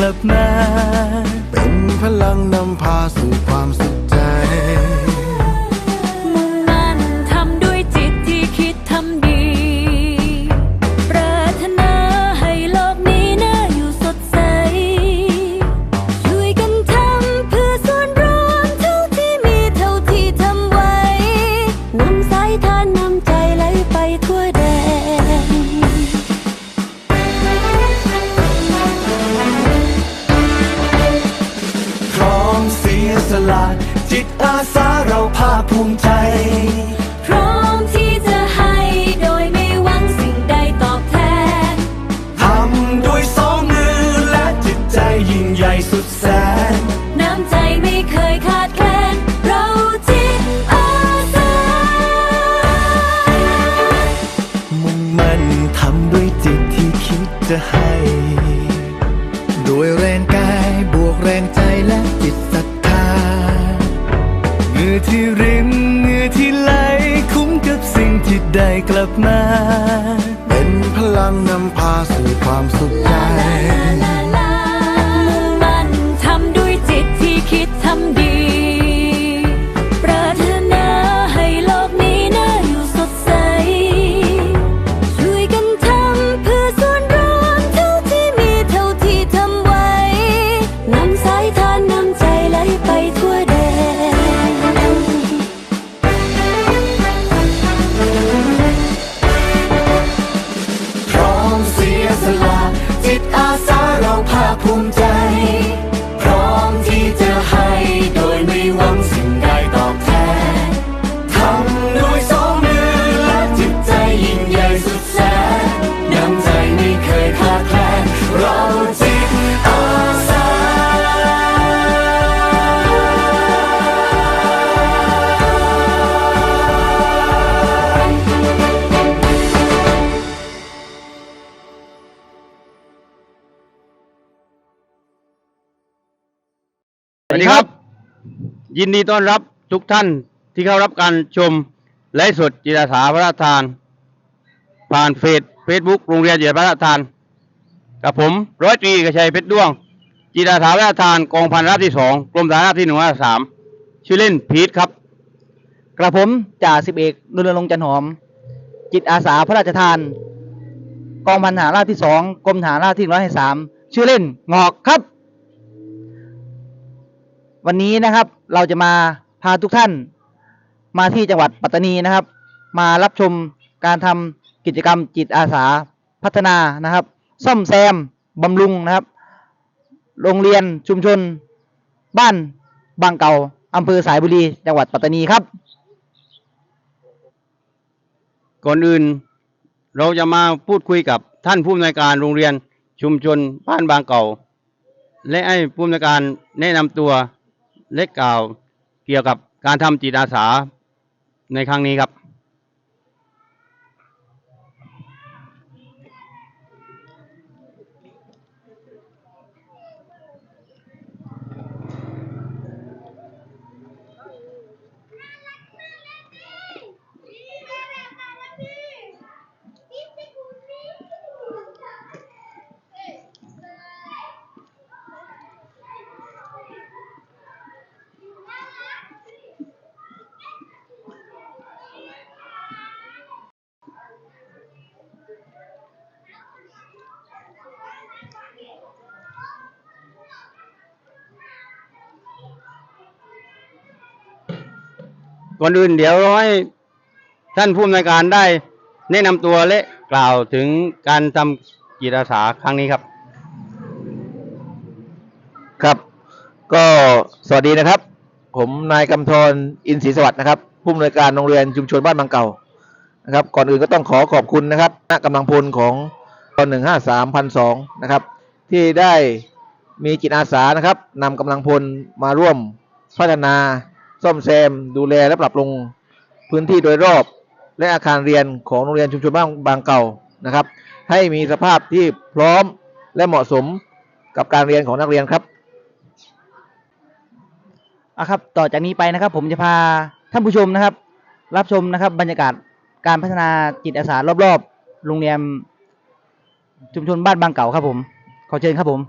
ได้ ใหญ่สุดแสน น้ำใจไม่เคยขาดแคลน เราจิตอาสามุ่งมั่นทำด้วยจิตที่คิดจะให้โดยแรงกายบวกแรงใจและจิตศรัทธาเหงื่อที่รินเหงื่อที่ไหล คุ้มกับสิ่งที่ได้กลับมา เป็นพลังนำพา ยินดีต้อนรับทุกท่านที่เข้ารับการชมไลฟ์สดจิตอาสาพระราชทาน ผ่านเฟซเฟซบุ๊กโรงเรียนจิตอาสาพระราชทาน กับผมร้อยตรีกระชัยเพชรด้วง จิตอาสาพระราชทานกองพันราบที่สองกรมฐานราบที่หนึ่งสามชื่อเล่นพีทครับ กระผมจ่าสิบเอกนรรงจันหอม จิตอาสาพระราชทาน กองพันหารราบที่สองกรมทหารราบที่ร้อยสามชื่อเล่นงอกครับ วันนี้นะครับเราจะมาพาทุกท่านมาที่จังหวัดปัตตานีนะครับ มารับชมการทำกิจกรรมจิตอาสาพัฒนานะครับ ซ่อมแซมบำรุงนะครับ โรงเรียนชุมชน บ้านบางเก่าอำเภอสายบุรี จังหวัดปัตตานีครับ ก่อนอื่นเราจะมาพูดคุยกับท่านผู้อำนวยการโรงเรียนชุมชนบ้านบางเก่า และให้ผู้อำนวยการแนะนำตัว เละกล่าวเกี่ยวกับการทำจิตอาสาในครั้งนี้ครับ ก่อนอื่นเดี๋ยวราให้ท่านผู้อำนวยการได้แนะนำตัวและกล่าวถึงการทำจิตอาสาครั้งนี้ครับ ครับ ก็สวัสดีนะครับ ผมนายกำธรอินทรีสวัสดิ์นะครับ ผู้อำนวยการโรงเรียนชุมชนบ้านบางเก่านะครับ ก่อนอื่นก็ต้องขอขอบคุณนะครับณกำลังพลของตอนหนึ่งห้าสามพันสองนะครับ ที่ได้มีจิตอาสานะครับนำกำลังพลมาร่วมพัฒนา ซ่อมแซมดูแลและปรับปรุงพื้นที่โดยรอบ และอาคารเรียนของโรงเรียนชุมชนบ้านบางเก่านะครับ ให้มีสภาพที่พร้อมและเหมาะสมกับการเรียนของนักเรียนครับอะครับ ต่อจากนี้ไปนะครับ ผมจะพาท่านผู้ชมนะครับ รับชมนะครับ บรรยากาศการพัฒนาจิตอาสารอบๆโรงเรียนชุมชนบ้านบางเก่าครับผม ขอเชิญครับผม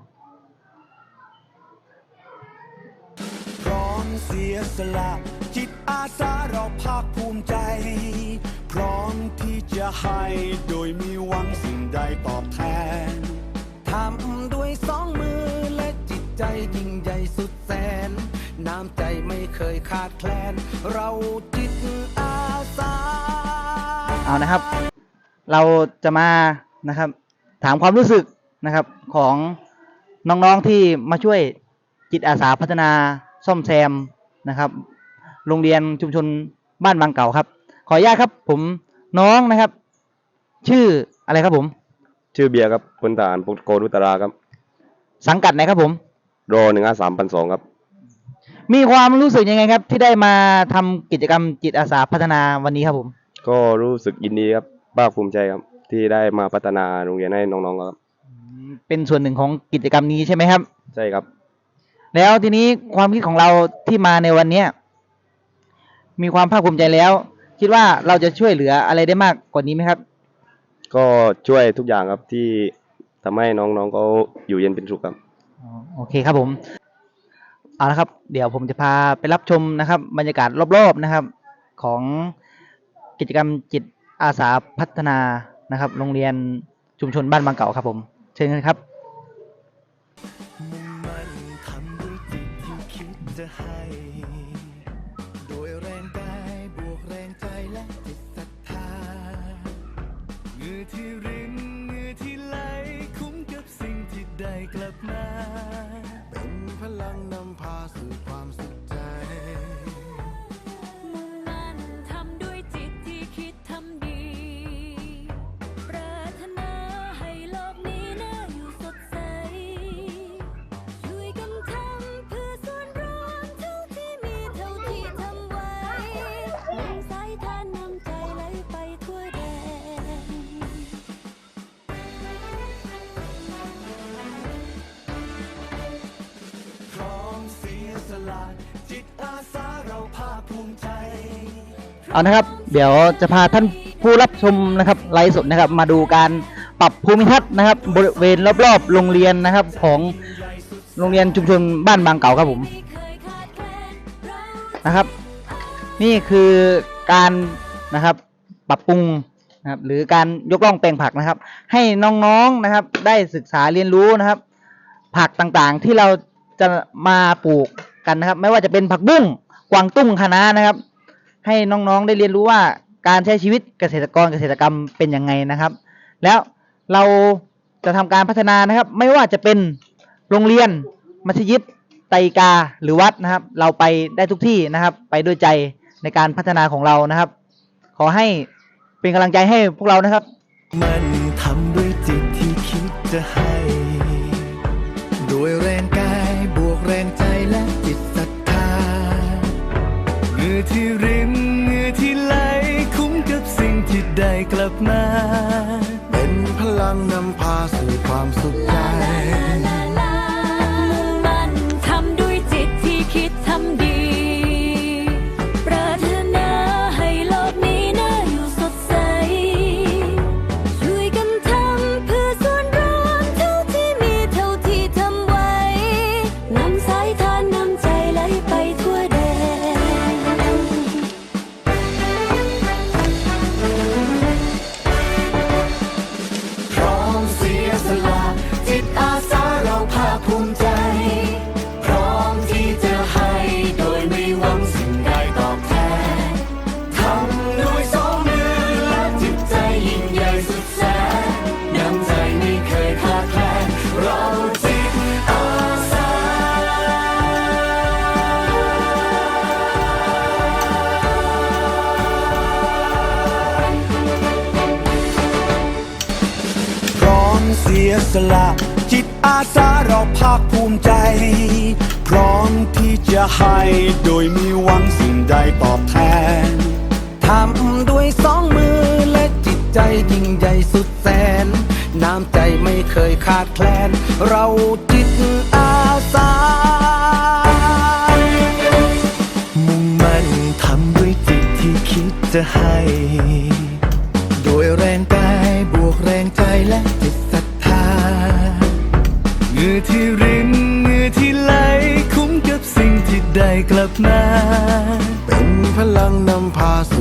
สียสละ จิตอาสาเราภาคภูมิใจ พร้อมที่จะให้โดยมีหวังสิ่งใดตอบแทนทำด้วยสองมือและจิตใจยิ่งใหญ่สุดแสน น้ำใจไม่เคยขาดแคลน เราจิตอาสา เอานะครับ เราจะมานะครับ ถามความรู้สึกนะครับของน้องๆที่มาช่วยจิตอาสาพัฒนาซ่อมแซม นะครับ โรงเรียนชุมชนบ้านบางเก่าครับ ขออนุญาตครับผมน้องนะครับ ชื่ออะไรครับผม ชื่อเบียร์ครับพลทหารพลโกนุตราครับสังกัดไหนครับผมรอหนึ่งห้าสามพันสองครับ มีความรู้สึกยังไงครับ ที่ได้มาทำกิจกรรมจิตอาสาพัฒนาวันนี้ครับผม ก็รู้สึกยินดีครับภาคภูมิใจครับ ที่ได้มาพัฒนาโรงเรียนให้น้องๆครับ เป็นส่วนหนึ่งของกิจกรรมนี้ใช่ไหมครับ ใช่ครับ แล้วทีนี้ความคิดของเราที่มาในวันเนี้ยมีความภาคภูมิใจแล้ว คิดว่าเราจะช่วยเหลืออะไรได้มากกว่านี้ไหมครับ ก็ช่วยทุกอย่างครับที่ทำให้น้องๆเขาอยู่เย็นเป็นสุขครับ อ๋อโอเคครับผม เอาละครับ เดี๋ยวผมจะพาไปรับชมนะครับ บรรยากาศรอบๆนะครับ ของกิจกรรมจิตอาสาพัฒนานะครับ โรงเรียนชุมชนบ้านบางเก่าครับผม เชิญกันครับ เอานะครับ เดี๋ยวจะพาท่านผู้รับชมนะครับไลฟ์สดนะครับ มาดูการปรับภูมิทัศน์นะครับ บริเวณรอบๆ โรงเรียนนะครับของโรงเรียนชุมชนบ้านบางเก่าครับผมนะครับ นี่คือการนะครับปรับปรุงนะครับหรือการยกล่องแปลงผักนะครับ ให้น้องๆนะครับ ได้ศึกษาเรียนรู้นะครับ ผักต่างๆที่เราจะมาปลูกกันนะครับ ไม่ว่าจะเป็นผักบุ้งกวางตุ้งคะน้านะครับ ให้น้องๆได้เรียนรู้ว่าการใช้ชีวิตเกษตรกรเกษตรกรรมเป็นยังไงนะครับ แล้วเราจะทำการพัฒนานะครับ ไม่ว่าจะเป็นโรงเรียนมัธยิดไตรกาหรือวัดนะครับ เราไปได้ทุกที่นะครับ ไปด้วยใจในการพัฒนาของเรานะครับ ขอให้เป็นกำลังใจให้พวกเรานะครับ มันทำด้วยจิตที่คิดจะให้โดยแรงกายบวกแรงใจและจิตศรัทธาเหงื่อที่ริน มา เป็นพลังนำพาสู่ความสุขใจ ที่จะให้โดยมีหวังสิ่งใดตอบแทน ทำด้วยสองมือและจิตใจยิ่งใหญ่สุดแสน น้ำใจไม่เคยขาดแคลน เราจิตอาสา มุ่งมั่นทำด้วยจิตที่คิดจะให้ โดยแรงกายบวกแรงใจและจิตศรัทธามือที่เรี กลับมา เป็นพลังนำพาสู่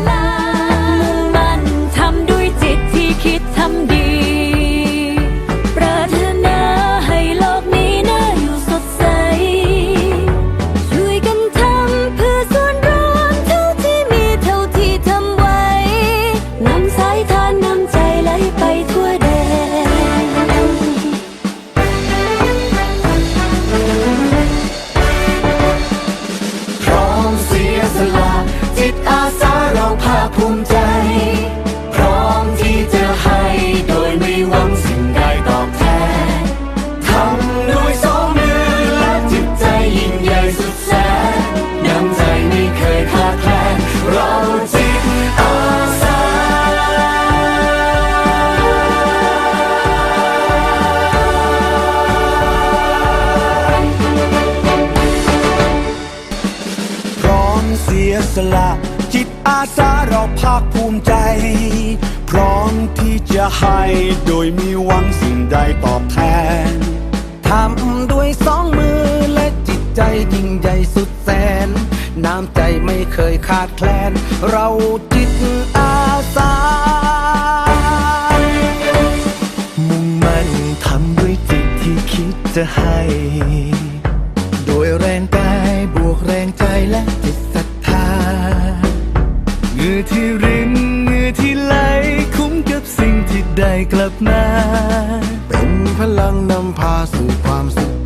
โดยมีหวังสิ่งใดตอบแทน ทำด้วยสองมือและจิตใจยิ่งใหญ่สุดแสน น้ำใจไม่เคยขาดแคลน เราจิตอาสา มุ่งมันทำด้วยจิตที่คิดจะให้ เป็นพลังนำพาสู่ความสุข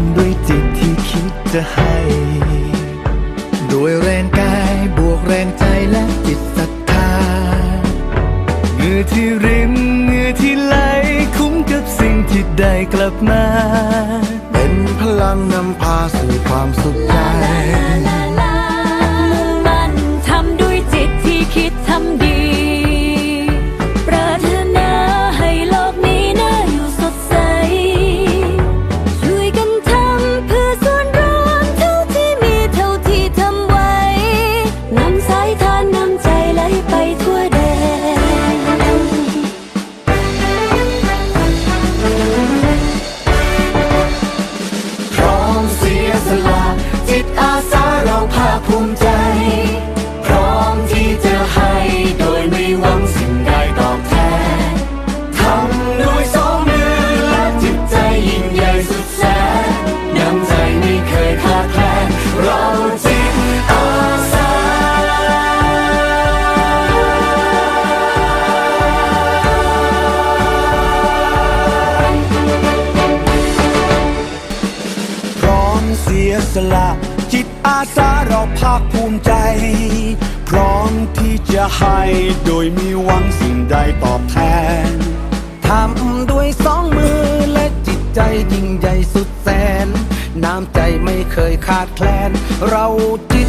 ำด้วยจิตที่คิดจะให้ ด้วยแรงกายบวกแรงใจและจิตศรัทธาเงื่อที่ริมเงื่อที่ไหลคุ้มกับสิ่งที่ได้กลับมา เป็นพลังนำพาสู่ความสุข ขาดแคลน เราจิต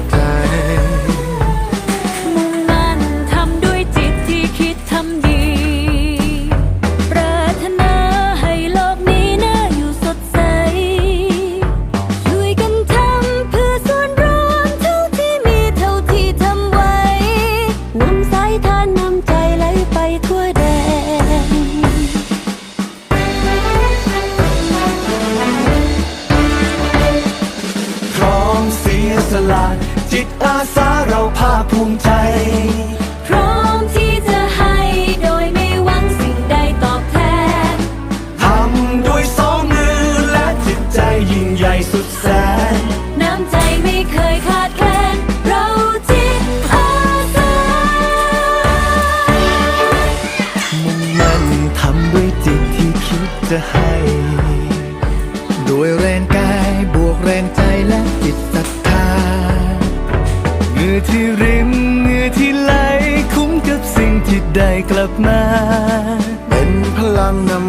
สียสละจิตอาสาเราภาคภูมิใจ พร้อมที่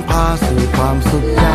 นำพาสู่ความสุขใจ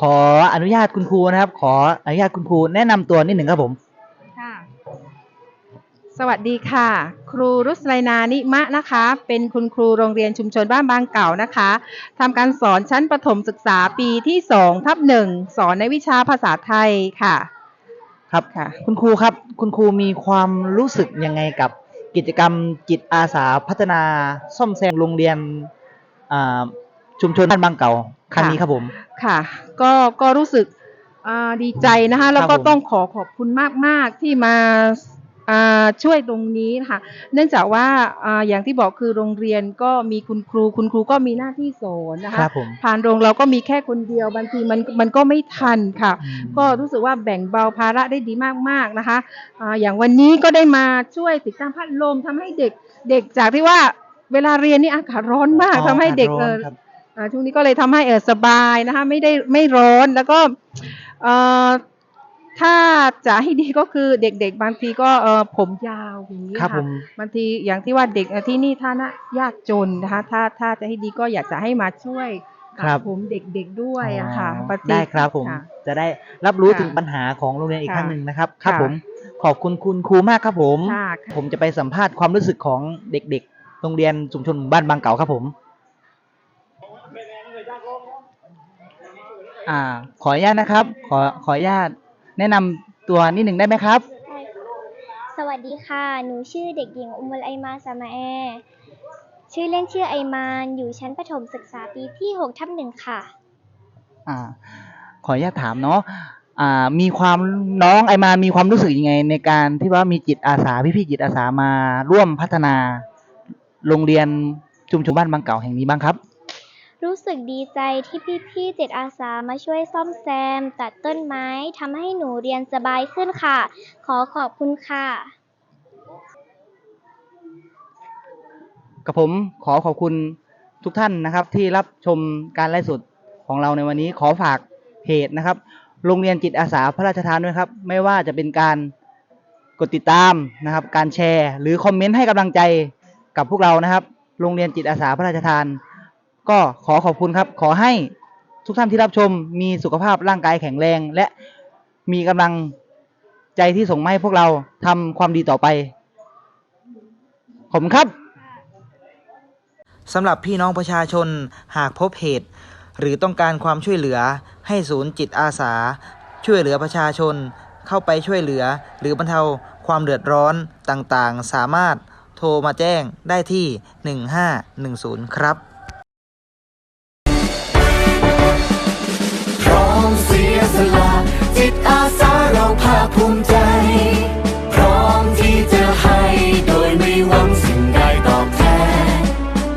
ขออนุญาตคุณครูนะครับ ขออนุญาตคุณครูแนะนำตัวนิดหนึ่งครับผม ค่ะ สวัสดีค่ะ ครูรุสไลนานิมะนะคะ เป็นคุณครูโรงเรียนชุมชนบ้านบางเก่านะคะทำการสอนชั้นประถมศึกษาปีที่สองทับหนึ่งสอนในวิชาภาษาไทยค่ะ ครับค่ะ คุณครูครับ คุณครูมีความรู้สึกยังไงกับกิจกรรมจิตอาสาพัฒนา ซ่อมแซมโรงเรียนอ่าชุมชนบ้านบางเก่า ครั้งนี้ครับผม ค่ะ ก็ก็รู้สึกอ่าดีใจนะคะแล้วก็ผมต้องขอขอบคุณมาก ๆ ที่มาอ่าช่วยตรงนี้นะคะเนื่องจากว่าอ่าอย่างที่บอกคือโรงเรียนก็มีคุณครู คุณครูก็มีหน้าที่สอนนะคคะรับผมผ่านโรงเราก็มีแค่คนเดียวบางทีมันมันก็ไม่ทันค่ะอืมก็รู้สึกว่าแบ่งเบาภาระได้ดีมากๆนะคะอ่าอย่างวันนี้ก็ได้มาช่วยติดตั้งพัดลมทำให้เด็กเด็กจากที่ว่าเวลาเรียนนี่อากาศร้อนมากอ๋อทำให้เด็ก อากาศร้อนเออครับอ่าช่วงนี้ก็เลยทำให้เออสบายนะคะไม่ได้ไม่ร้อนแล้วก็เอ่อถ้าจะให้ดีก็คือเด็กๆ บางทีก็เออผมยาวอย่างนี้ครับค่ะผมบางทีอย่างที่ว่าเด็กเอ่อที่นี่ถ้านะยากจนนะคะถ้าถ้าจะให้ดีก็อยากจะให้มาช่วยครับผมเด็กๆด้วยอะค่ะอ๋อปฏิได้ครับผมค่ะจะได้รับรู้ค่ะถึงปัญหาของโรงเรียนอีกค่ะครั้งหนึ่งนะครับ ครับค่ะผมขอบคุณคุณครูมากครับผมค่ะผมจะไปสัมภาษณ์ความรู้สึกของเด็กๆ โรงเรียนชุมชนหมู่บ้านบางเก่าครับผม อ่า ขออนุญาตนะครับ ขอขออนุญาตแนะนำตัวนิดหนึ่งได้ไหมครับ สวัสดีค่ะ หนูชื่อเด็กหญิงอุมลไอมาสามาแอชื่อเล่นชื่อไอมาน อยู่ชั้นประถมศึกษาปีที่6ทับหนึ่งค่ะ อ่า ขออนุญาตถามเนาะอ่า มีความน้องไอมามีความรู้สึกยังไง ในการที่ว่ามีจิตอาสาพี่ๆจิตอาสามาร่วมพัฒนา โรงเรียนชุมชนบ้านบางเก่าแห่งนี้บ้างครับ รู้สึกดีใจที่พี่ๆจิตอาสามาช่วยซ่อมแซม ตัดต้นไม้ทำให้หนูเรียนสบายขึ้นค่ะ ขอขอบคุณค่ะกับผมขอขอบคุณทุกท่านนะครับ ที่รับชมการไลฟ์สดของเราในวันนี้ขอฝากเพจนะครับ โรงเรียนจิตอาสาพระราชทานด้วยครับ ไม่ว่าจะเป็นการกดติดตามนะครับ การแชร์ หรือคอมเมนต์ให้กำลังใจกับพวกเรานะครับ โรงเรียนจิตอาสาพระราชทาน ก็ขอขอบคุณครับ ขอให้ทุกท่านที่รับชมมีสุขภาพร่างกายแข็งแรง และมีกำลังใจที่ส่งมาให้พวกเราทำความดีต่อไปขอบคุณครับสำหรับพี่น้องประชาชนหากพบเหตุ หรือต้องการความช่วยเหลือให้ศูนย์จิตอาสา ช่วยเหลือประชาชน เข้าไปช่วยเหลือ หรือบรรเทาความเดือดร้อนต่างๆ สามารถโทรมาแจ้งได้ที่ 1510 ครับ ละจิตอาสาเราภาคภูมิใจ พร้อมที่จะให้โดยไม่หวังสิ่งใดตอบแทน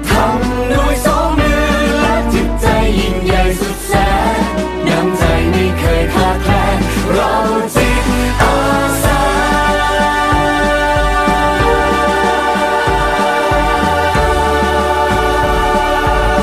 ทำด้วยสองมือและจิตใจยิ่งใหญ่สุดแสนน้ำใจไม่เคยขาดแคลนเรา